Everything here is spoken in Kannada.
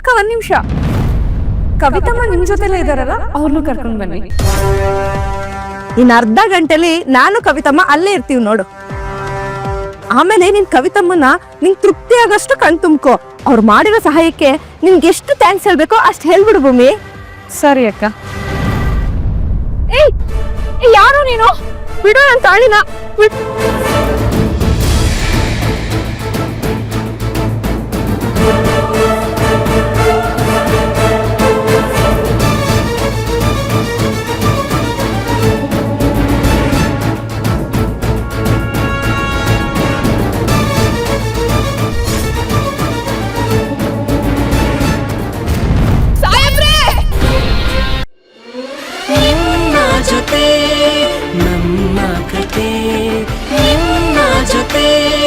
ಅಕ್ಕ ಒಂದ್ ನಿಮಿಷ. ಕವಿತಮ್ಮ ನಿಮ್ ಜೊತೆಲೇ ಇದಾರಲ್ಲ? ಅವ್ರನ್ನೂ ಕರ್ಕೊಂಡ್ ಬನ್ನಿ. ಇನ್ ಅರ್ಧ ಗಂಟೆಲಿ ನಾನು ಕವಿತಮ್ಮ ಅಲ್ಲೇ ಇರ್ತೀವಿ ನೋಡು. ಆಮೇಲೆ ನಿನ್ ಕವಿತಮ್ಮನ ನಿನ್ ತೃಪ್ತಿ ಆಗೋಷ್ಟು ಕಣ್ ತುಂಬ್ಕೋ. ಅವ್ರು ಮಾಡಿರೋ ಸಹಾಯಕ್ಕೆ ನಿನ್ಗೆ ಎಷ್ಟು ಥ್ಯಾಂಕ್ಸ್ ಹೇಳ್ಬೇಕೋ ಅಷ್ಟು ಹೇಳ್ಬಿಡು ಭೂಮಿ. ಸರಿ ಅಕ್ಕ. ಏಯ್ ಯಾರು ನೀನು? ಬಿಡು ನನ್ನ ತಾಳಿನ. see.